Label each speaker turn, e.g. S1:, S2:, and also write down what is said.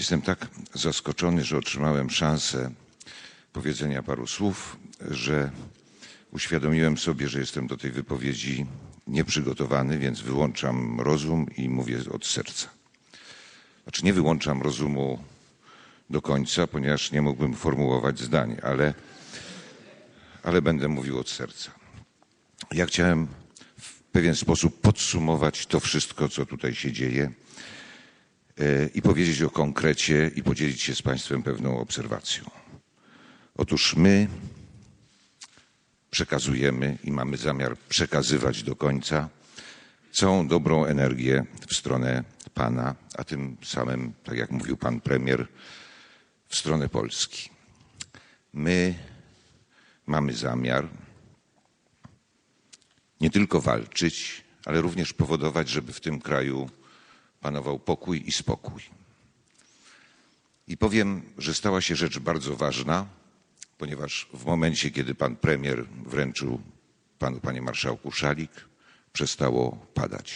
S1: Jestem tak zaskoczony, że otrzymałem szansę powiedzenia paru słów, że uświadomiłem sobie, że jestem do tej wypowiedzi nieprzygotowany, więc wyłączam rozum i mówię od serca. Znaczy nie wyłączam rozumu do końca, ponieważ nie mógłbym formułować zdań, ale, ale będę mówił od serca. Ja chciałem w pewien sposób podsumować to wszystko, co tutaj się dzieje i powiedzieć o konkrecie i podzielić się z Państwem pewną obserwacją. Otóż my przekazujemy i mamy zamiar przekazywać do końca całą dobrą energię w stronę Pana, a tym samym, tak jak mówił Pan Premier, w stronę Polski. My mamy zamiar nie tylko walczyć, ale również powodować, żeby w tym kraju panował pokój i spokój. I powiem, że stała się rzecz bardzo ważna, ponieważ w momencie, kiedy pan premier wręczył panu, panie marszałku, szalik, przestało padać.